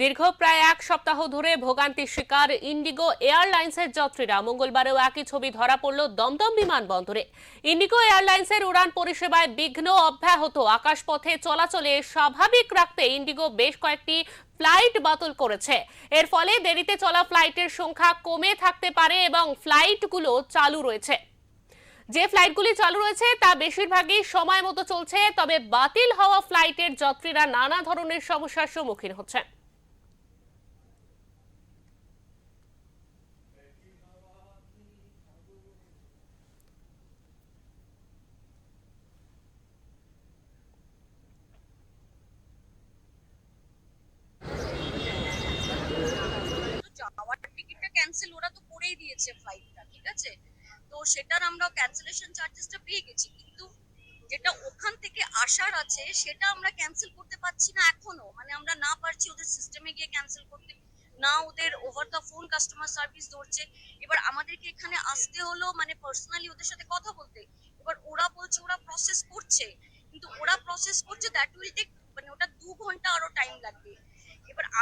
দীর্ঘ প্রায় এক সপ্তাহ ধরে ভোগান্তির শিকার ইন্ডিগো এয়ারলাইন্সের যাত্রীরা। মঙ্গলবারেও একই ছবি ধরা পড়ল দমদম বিমানবন্দরে। ইন্ডিগো এয়ারলাইন্সের উড়ান পরিষেবায় বিঘ্ন অব্যাহত। আকাশপথে চলাচলে স্বাভাবিক রাখতে ইন্ডিগো বেশ কয়েকটি ফ্লাইট বাতিল করেছে। এর ফলে দেরিতে চলা ফ্লাইটের সংখ্যা কমে থাকতে পারে এবং ফ্লাইটগুলো চালু রয়েছে। যে ফ্লাইটগুলি চালু রয়েছে, তা বেশিরভাগই সময় মতো চলছে, তবে বাতিল হওয়া ফ্লাইটের যাত্রীরা নানা ধরনের সমস্যার সম্মুখীন হচ্ছেন তো যাওয়ার টিকিটটা ক্যান্সেল ওরা তো করেই দিয়েছে ফ্লাইটটা ঠিক আছে? তো সেটার আমরা ক্যান্সেলেশন চার্জেসটা পেয়ে গেছি, কিন্তু যেটা ওখান থেকে আসার আছে, সেটা আমরা ক্যান্সেল করতে পারছি না এখনও। মানে আমরা না পারছি ওদের সিস্টেমে গিয়ে ক্যান্সেল করতে। না ওদের over the phone customer service ধরছে। এবার আমাদেরকে এখানে আসতে হলো মানে পার্সোনালি ওদের সাথে কথা বলতে। এবার ওরা বলছে, ওরা প্রসেস করছে। কিন্তু ওরা প্রসেস করছে দ্যাট উইল টেক মানে ওটা দু ঘণ্টা আরও টাইম লাগবে।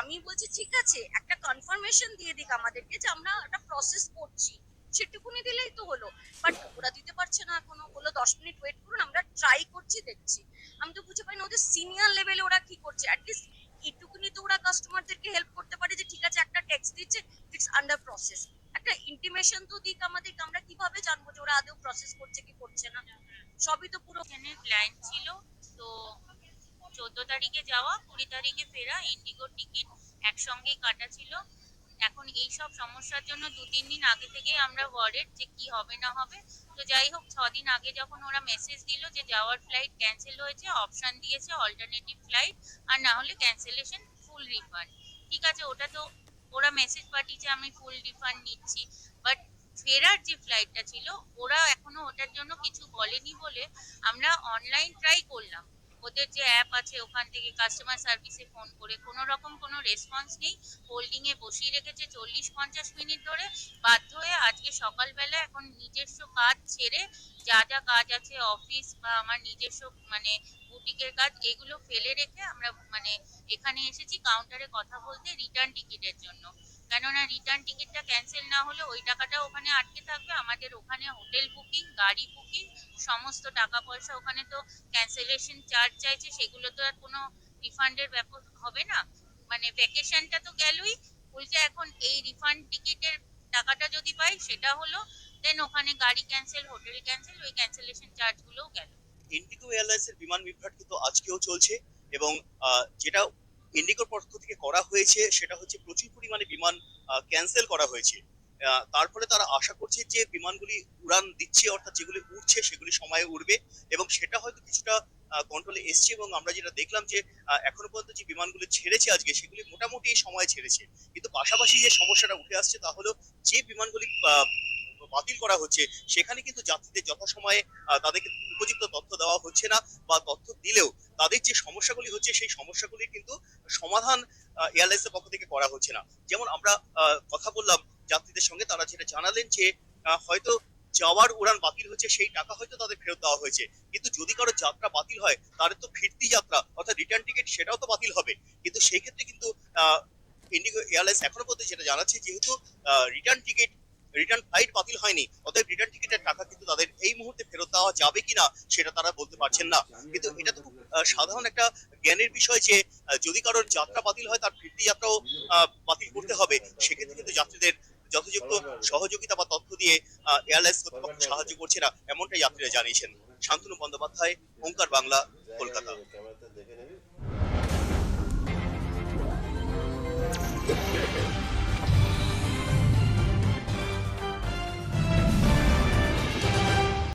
আমি বলছি, ঠিক আছে, একটা কনফার্মেশন দিয়ে দিক আমাদেরকে যে আমরা একটা প্রসেস করছি। সেটুকুনি দিলেই তো হলো। বাট ওরা দিতে পারছে না এখনও। বলল, দশ মিনিট ওয়েট করুন, আমরা ট্রাই করছি, দেখছি। আমি তো বুঝে পাই না ওদের সিনিয়র লেভেলে ওরা কি করছে। অ্যাটলিস্ট এটুকুনি তো ওরা কাস্টমারদেরকে হেল্প করতে পারে যে, ঠিক আছে, একটা টেক্সট দিচ্ছে ইটস আন্ডার প্রসেস একটা ইন্টিমেশন তো দিক আমাদেরকে আমরা কীভাবে জানব যে ওরা আদৌ প্রসেস করছে কি করছে না? সবই তো পুরো প্ল্যান ছিল, তো চোদ্দ তারিখে যাওয়া, কুড়ি তারিখে ফেরা ইন্ডিগো টিকিট একসঙ্গেই কাটা ছিল। এখন এই সব সমস্যার জন্য দু, তিন দিন আগে থেকে আমরা ওয়ার্ডেড যে কি হবে না হবে। তো যাই হোক দিন আগে যখন ওরা মেসেজ দিল যে যাওয়ার ফ্লাইট ক্যান্সেল হয়েছে অপশন দিয়েছে অল্টারনেটিভ ফ্লাইট আর না হলে ক্যান্সেলেশন ফুল রিফান্ড ঠিক আছে, ওটা তো ওরা মেসেজ পাঠিয়েছে, আমি ফুল রিফান্ড নিচ্ছি। বাট ফেরার যে ফ্লাইটটা ছিল, ওরা এখনও ওটার জন্য কিছু বলেনি বলে আমরা অনলাইন ট্রাই করলাম। ওদের যে অ্যাপ আছে, ওখান থেকে কাস্টমার সার্ভিসে ফোন করে, কোনো রকম কোনো রেসপন্স নেই। হোল্ডিং এ বসিয়ে রেখেছে চল্লিশ পঞ্চাশ মিনিট ধরে। বাধ্য হয়ে আজকে সকালবেলা এখন নিজস্ব কাজ ছেড়ে যা যা কাজ আছে অফিস বা আমার নিজস্ব মানে বুটিকের কাজ, এগুলো ফেলে রেখে আমরা মানে এখানে এসেছি কাউন্টারে কথা বলতে রিটার্ন টিকিটের জন্য। কেননা রিটার্ন টিকিটটা ক্যান্সেল না হলে ওই টাকাটা ওখানে আটকে থাকবে। আমাদের ওখানে হোটেল বুকিং গাড়ি বুকিং সমস্ত টাকা পয়সা ওখানে তো ক্যান্সেলেশন চার্জ চাইছে, সেগুলো তো আর কোনো রিফান্ডের ব্যাপার হবে না। মানে ভ্যাকেশনটা তো গেলই। বলছে এখন এই রিফান্ড টিকিটের টাকাটা যদি পাই, সেটা হলো দেন ওখানে গাড়ি ক্যান্সেল হোটেল ক্যান্সেল ওই ক্যান্সেলেশন চার্জগুলোও গেল। ইন্ডিগো এয়ারলাইন্সের বিমান বিভ্রাট কিন্তু আজকেও চলছে এবং যেটা ইন্ডিগোর পক্ষ থেকে করা হয়েছে, সেটা হচ্ছে প্রচুর পরিমাণে বিমান ক্যান্সেল করা হয়েছে। তারপরে তারা আশা করছে যে বিমানগুলি উড়ান দিচ্ছে, অর্থাৎ যেগুলি উঠছে সেগুলি সময়ে উঠবে এবং সেটা হয়তো কিছুটা কন্ট্রোলে এসছে এবং আমরা যেটা দেখলাম যে এখনও পর্যন্ত যে বিমানগুলো ছেড়েছে আজকে, সেগুলি মোটামুটি সময় ছেড়েছে। কিন্তু পাশাপাশি যে সমস্যাটা উঠে আসছে তা হলো যে বিমানগুলি বাতিল করা হচ্ছে, সেখানে কিন্তু যাত্রীদের যথাসময়ে তাদেরকে উপযুক্ত তথ্য দেওয়া হচ্ছে না বা তথ্য দিলেও তাদের যে সমস্যাগুলি হচ্ছে, সেই সমস্যাগুলির কিন্তু সমাধান এয়ারলাইন্সের পক্ষ থেকে করা হচ্ছে না। যেমন আমরা কথা বললাম, যাত্রীদের সঙ্গে তারা যেটা জানালেন যে হয়তো যাওয়ার উড়ান বাতিল হচ্ছে, সেই টাকা হয়তো তাদের ফেরত দেওয়া হয়েছে। কিন্তু যদি কারও যাত্রা বাতিল হয় তাহলে তো ফিরতি যাত্রা, অর্থাৎ রিটার্ন টিকিট সেটাও তো বাতিল হবে। কিন্তু সেই ক্ষেত্রে কিন্তু ইন্ডিগো এয়ারলাইন্স এখনও পর্যন্ত যেটা জানাচ্ছে, যেহেতু রিটার্ন টিকিট রিটার্ন ফ্লাইট বাতিল হয়নি। অতএব রিটার্ন টিকিটের টাকা কিন্তু তাদের এই মুহূর্তে ফেরত দেওয়া যাবে কিনা, সেটা তারা বলতে পারছেন না। কিন্তু এটা তো সাধারণ একটা জ্ঞানের বিষয় যে যদি কারোর যাত্রা বাতিল হয়, তার ফিরতি যাত্রাও বাতিল করতে হবে। সেক্ষেত্রে কিন্তু যাত্রীদের যথাযথ সহযোগিতা বা তথ্য দিয়ে এয়ারলাইন্স কর্তৃপক্ষ সাহায্য করছে না, এমনটাই যাত্রীরা জানিয়েছেন। শান্তনু বন্দ্যোপাধ্যায়, ওঙ্কার বাংলা, কলকাতা। দেখে